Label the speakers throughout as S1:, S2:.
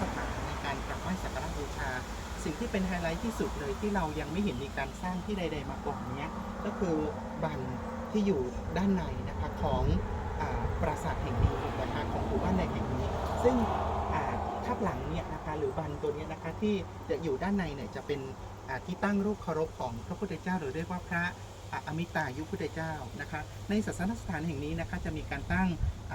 S1: สถานในการกลับไหว้สักการะบูชา สิ่งที่เป็นไฮไลท์ที่สุดเลยที่เรายังไม่เห็นมีการสร้างที่ใด ๆ มาก่อนเนี้ยก็คือบันที่อยู่ด้านในนะคะของปราสาทแห่งนี้นะคะของหมู่บ้านในแห่งนี้ ซึ่งทับหลังเนี่ยนะคะหรือบันตัวนี้นะคะที่จะอยู่ด้านในเนี่ยจะเป็นที่ตั้งรูปเคารพของพระพุทธเจ้าหรือเรียกว่าพระ อามิตายุพุทธเจ้านะคะ ในศาสนสถานแห่งนี้นะคะจะมีการตั้ง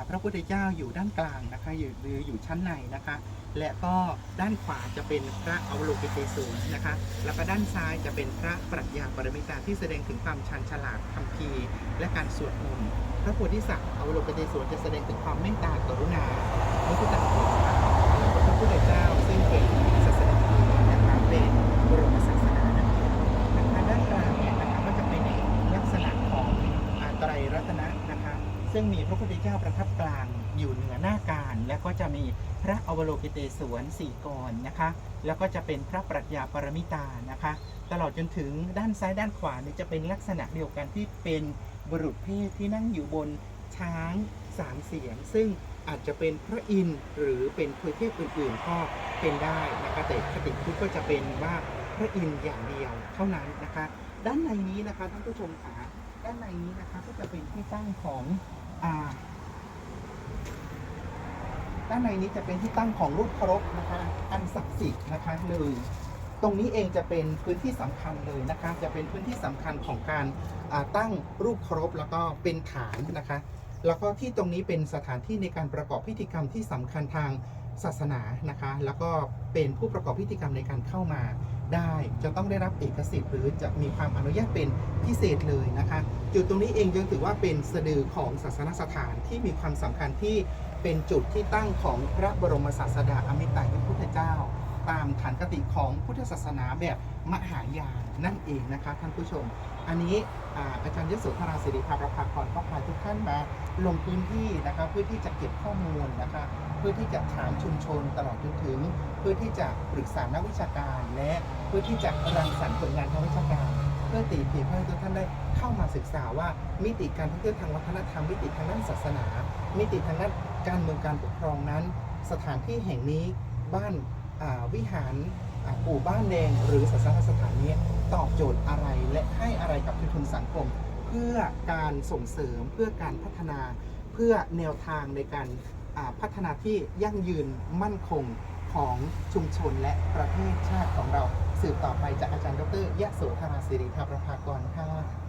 S1: พระพุทธเจ้าอยู่ด้านกลางนะคะอยู่หรืออยู่ชั้นในนะคะ และก็ด้านขวาจะเป็นพระอวโลกิเตศวรนะคะ แล้วก็ด้านซ้ายจะเป็นพระปรัชญาปรมิตาที่แสดงถึงความชันฉลาดคำพีและการสวดมนต์พระโพธิสัตว์อวโลกิเตศวรจะแสดงถึงความเมตตากรุณามุทิตาจิตนะคะแล้วก็พระพุทธเจ้าซึ่งเป็น รัตนะนะคะ ซึ่งมีพระพุทธเจ้าประทับกลางอยู่เหนือหน้าการ และก็จะมีพระอวโลกิเตศวรสี่กรนะคะ แล้วก็จะเป็นพระปรัชญาปรมิตานะคะ ตลอดจนถึงด้านซ้ายด้านขวานี่จะเป็นลักษณะเดียวกันที่เป็นบุรุษเพศที่นั่งอยู่บนช้างสามเสียง ซึ่งอาจจะเป็นพระอินทร์หรือเป็นเทวเทพอื่นๆก็เป็นได้นะคะแต่คติพุทธก็จะเป็นว่าพระอินทร์อย่างเดียวเท่านั้นนะคะ ด้านในนี้นะคะท่านผู้ชมขา ด้านในนี้นะคะก็จะเป็นที่ตั้งของอ่าด้านในนี้จะเป็นที่ตั้งของรูปเคารพนะคะ อันศักดิ์สิทธิ์นะคะเลยตรงนี้เองจะเป็นพื้นที่สำคัญเลยนะคะ จะเป็นพื้นที่สำคัญของการตั้งรูปเคารพแล้วก็เป็นฐานนะคะ แล้วก็ที่ตรงนี้เป็นสถานที่ในการประกอบพิธีกรรมที่สำคัญทางศาสนานะคะ แล้วก็เป็นผู้ประกอบพิธีกรรมในการเข้ามา ได้ จะต้องได้รับเอกสิทธิ์หรือจะมีความอนุญาตเป็นพิเศษเลยนะคะ จุดตรงนี้เองยังถือว่าเป็นสะดือของศาสนสถานที่มีความสำคัญที่เป็นจุดที่ตั้งของพระบรมศาสดาอมิตายุพุทธเจ้า ตามฐานคติของพุทธศาสนาแบบมหายานนั่นเองนะคะท่านผู้ชม อันนี้อาจารย์ยโสธราสิริภาประภากรก็พาทุกท่านมาลงพื้นที่นะคะเพื่อที่จะเก็บข้อมูลนะคะเพื่อที่จะถามชุมชนตลอดจนถึง เพื่อที่จะปรึกษานักวิชาการ และเพื่อที่จะรังสรรค์ผลงานทางวิชาการเพื่อตีพิมพ์ให้ทุกท่านได้เข้ามาศึกษาว่ามิติการท่องเที่ยวทางวัฒนธรรมมิติทางด้านศาสนา มิติทางด้านการเมืองการปกครองนั้น สถานที่แห่งนี้บ้าน วิหารปู่บ้านแดงหรือศาสนสถานนี้ตอบโจทย์อะไรและให้อะไรกับชุมชนสังคม เพื่อการส่งเสริมเพื่อการพัฒนา เพื่อแนวทางในการพัฒนาที่ยั่งยืนมั่นคงของชุมชนและประเทศชาติของเรา สืบต่อไปจากอาจารย์ดรยะโสธราสิริธาประภากรค่ะ